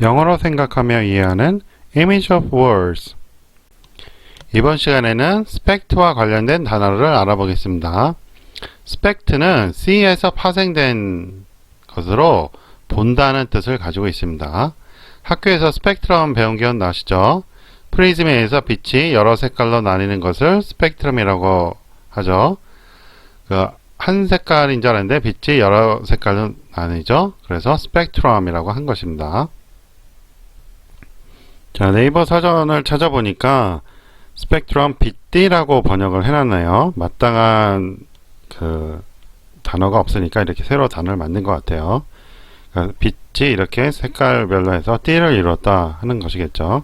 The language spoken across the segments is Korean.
영어로 생각하며 이해하는 Image of Words 이번 시간에는 spect와 관련된 단어를 알아보겠습니다. spect는 C에서 파생된 것으로 본다는 뜻을 가지고 있습니다. 학교에서 스펙트럼 배운 기억 나시죠? 프리즘에 의해서 빛이 여러 색깔로 나뉘는 것을 스펙트럼이라고 하죠. 그 한 색깔인 줄 알았는데 빛이 여러 색깔로 나뉘죠. 그래서 스펙트럼이라고 한 것입니다. 자, 네이버 사전을 찾아보니까 스펙트럼 빛띠라고 번역을 해놨네요. 마땅한 그 단어가 없으니까 이렇게 새로 단어를 만든 것 같아요. 그러니까 빛이 이렇게 색깔별로 해서 띠를 이뤘다 하는 것이겠죠.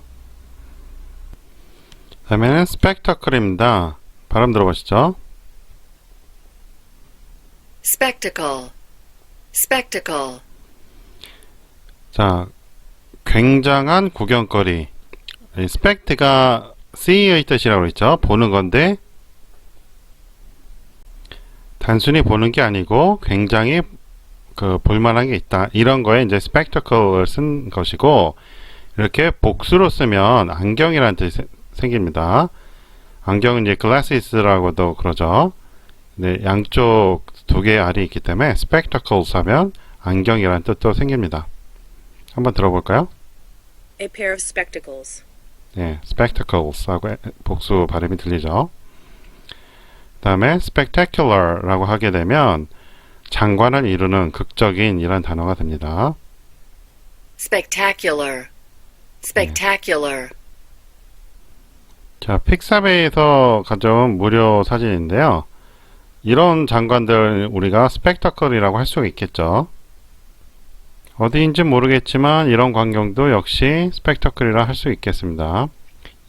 다음에는 스펙터클입니다. 발음 들어보시죠. spectacle, spectacle, 자, 굉장한 구경거리. 이 스펙트가 C의 뜻이라고 했죠. 보는 건데 단순히 보는 게 아니고 굉장히 그 볼만한 게 있다. 이런 거에 이제 spectacle을 쓴 것이고 이렇게 복수로 쓰면 안경이라는 뜻이 세- 생깁니다. 안경은 이제 glasses라고도 그러죠. 네, 양쪽 두 개의 알이 있기 때문에 spectacles 하면 안경이라는 뜻도 생깁니다. 한번 들어볼까요? A pair of spectacles. 네, spectacles하고 에- 복수 발음이 들리죠. 다음에 spectacular라고 하게 되면 장관을 이루는 극적인 이런 단어가 됩니다. spectacular, spectacular, 자, 픽사베이에서 가져온 무료 사진인데요. 이런 장관들 우리가 스펙터클이라고 할 수가 있겠죠. 어디인지 모르겠지만 이런 광경도 역시 스펙터클이라 할 수 있겠습니다.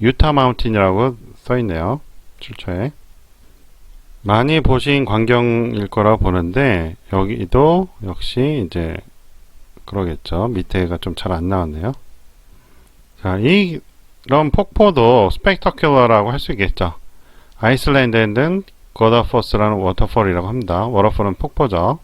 유타 마운틴이라고 써 있네요. 출처에. 많이 보신 광경일 거라 보는데 여기도 역시 이제 그러겠죠. 밑에가 좀 잘 안 나왔네요. 자, 이 이런 폭포도 스펙터큘러라고 할 수 있겠죠. 아이슬란드에는 고다포스라는 워터폴이라고 합니다. 워터폴은 폭포죠.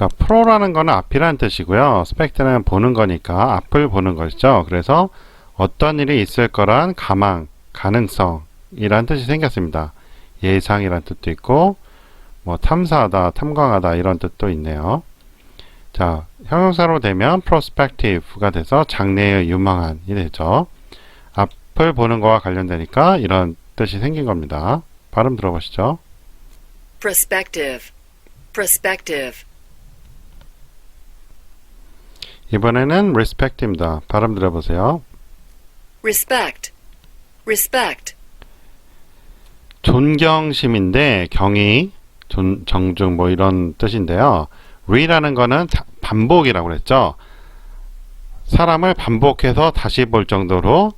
자, 프로라는 거는 앞이라는 뜻이고요. 스펙트는 보는 거니까 앞을 보는 것이죠. 그래서 어떤 일이 있을 거란 가망, 가능성이란 뜻이 생겼습니다. 예상이란 뜻도 있고, 뭐 탐사하다, 탐광하다 이런 뜻도 있네요. 자, 형용사로 되면 prospective가 돼서 장래의 유망한 이 되죠. 앞을 보는 거와 관련되니까 이런 뜻이 생긴 겁니다. 발음 들어보시죠. prospective, prospective, 이번에는 respect입니다. 발음 들어보세요. respect, respect, 존경심인데 경의, 존, 정중 뭐 이런 뜻인데요. re라는 거는 자- 반복이라고 그랬죠. 사람을 반복해서 다시 볼 정도로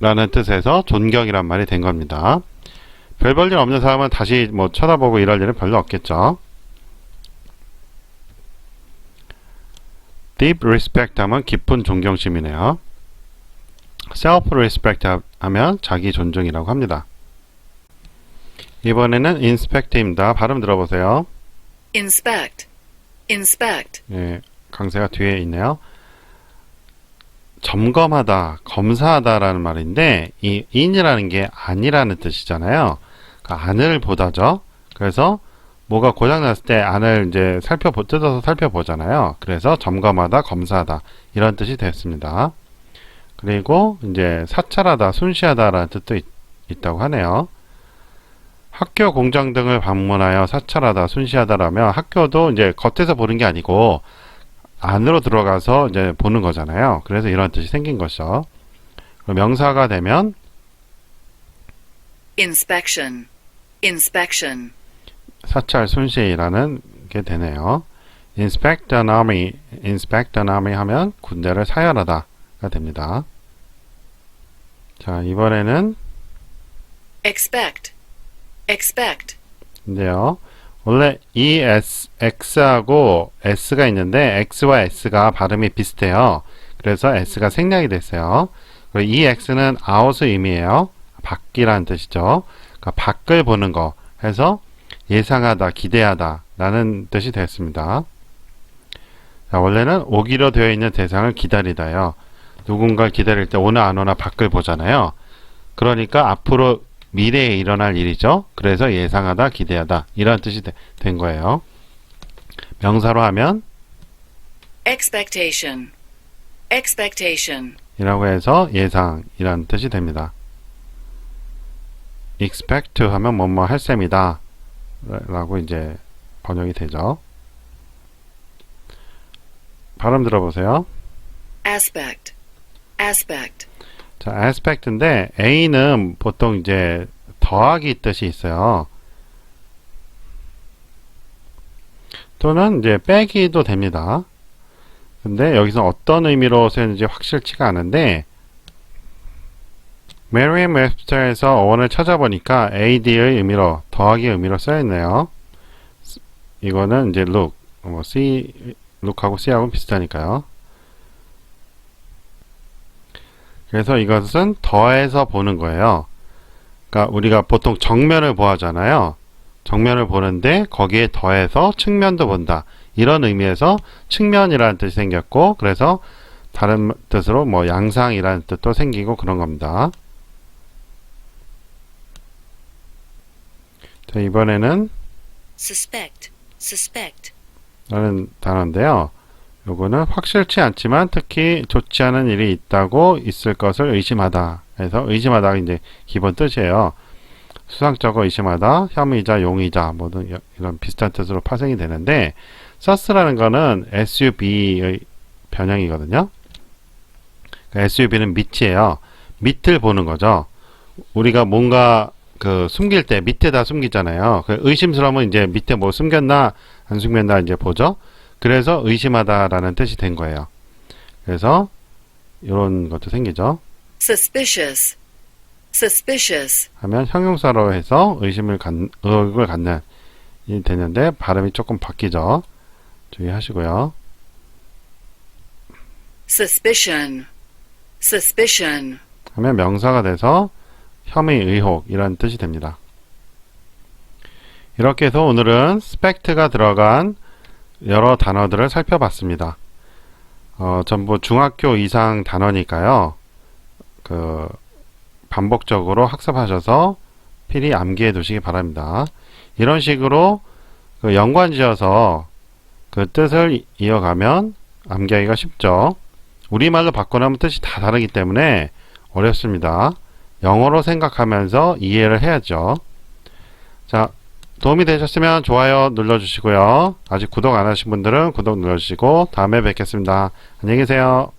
라는 뜻에서 존경이란 말이 된 겁니다. 별 볼 일 없는 사람은 다시 뭐 쳐다보고 이럴 일은 별로 없겠죠. Deep respect 하면 깊은 존경심이네요. self respect 하면 자기 존중이라고 합니다. 이번에는 inspect입니다. 발음 들어보세요. inspect, inspect, 예, 강세가 뒤에 있네요. 점검하다, 검사하다라는 말인데 이 in이라는 게 아니라는 뜻이잖아요. 그 안을 보다죠. 그래서 뭐가 고장 났을 때 안을 이제 살펴보 뜯어서 살펴보잖아요. 그래서 점검하다, 검사하다 이런 뜻이 되었습니다. 그리고 이제 사찰하다, 순시하다라는 뜻도 있, 있다고 하네요. 학교 공장 등을 방문하여 사찰하다, 순시하다라면 학교도 이제 겉에서 보는 게 아니고 안으로 들어가서 이제 보는 거잖아요. 그래서 이런 뜻이 생긴 것이죠. 명사가 되면 inspection, inspection, 사찰 순시라는 게 되네요. inspect an army, inspect an army 하면 군대를 사열하다가 됩니다. 자, 이번에는 expect, expect, 인데요. 원래 ES, X하고 S가 있는데 X와 S가 발음이 비슷해요. 그래서 S가 생략이 됐어요. 그리고 EX는 out의 의미예요. 밖이라는 뜻이죠. 그러니까 밖을 보는 거 해서 예상하다, 기대하다 라는 뜻이 됐습니다. 자, 원래는 오기로 되어 있는 대상을 기다리다요. 누군가 기다릴 때 오나 안 오나 밖을 보잖아요. 그러니까 앞으로 미래에 일어날 일이죠. 그래서 예상하다, 기대하다 이런 뜻이 되- 된 거예요. 명사로 하면 expectation, expectation, 이라고 해서 예상이라는 뜻이 됩니다. expect 하면 뭐뭐 할 셈이다 라고 이제 번역이 되죠. 발음 들어보세요. aspect, aspect, 자, aspect인데 A는 보통 이제 더하기 뜻이 있어요. 또는 이제 빼기도 됩니다. 근데 여기서 어떤 의미로 쓰였는지 확실치가 않은데 메리엄 웹스터에서 어원을 찾아보니까 AD의 의미로 더하기 의미로 써있네요. 이거는 이제 look, 뭐 see, look하고 see하고 비슷하니까요. 그래서 이것은 더해서 보는 거예요. 그러니까 우리가 보통 정면을 보아잖아요. 정면을 보는데 거기에 더해서 측면도 본다. 이런 의미에서 측면이라는 뜻이 생겼고 그래서 다른 뜻으로 뭐 양상이라는 뜻도 생기고 그런 겁니다. 자, 이번에는 suspect, suspect, 라는 단어인데요. 요거는 확실치 않지만 특히 좋지 않은 일이 있다고 있을 것을 의심하다. 해서 의심하다가 이제 기본 뜻이에요. 수상적으로 의심하다, 혐의자, 용의자, 모든 여- 이런 비슷한 뜻으로 파생이 되는데, 서스라는 거는 SUV의 변형이거든요. SUV는 밑이에요. 밑을 보는 거죠. 우리가 뭔가 그 숨길 때 밑에다 숨기잖아요. 그 의심스러우면 이제 밑에 뭐 숨겼나 안 숨겼나 이제 보죠. 그래서 의심하다라는 뜻이 된 거예요. 그래서 이런 것도 생기죠. suspicious, suspicious, 하면 형용사로 해서 의심을 갖, 의혹을 갖는 이 되는데 발음이 조금 바뀌죠. 주의하시고요. suspicion, suspicion, 하면 명사가 돼서 혐의, 의혹 이런 뜻이 됩니다. 이렇게 해서 오늘은 스펙트가 들어간 여러 단어들을 살펴봤습니다. 어, 전부 중학교 이상 단어니까요. 그 반복적으로 학습하셔서 필히 암기해 두시기 바랍니다. 이런 식으로 그 연관지어서 그 뜻을 이- 이어가면 암기하기가 쉽죠. 우리말로 바꿔놓으면 뜻이 다 다르기 때문에 어렵습니다. 영어로 생각하면서 이해를 해야죠. 자, 도움이 되셨으면 좋아요 눌러주시고요. 아직 구독 안 하신 분들은 구독 눌러주시고 다음에 뵙겠습니다. 안녕히 계세요.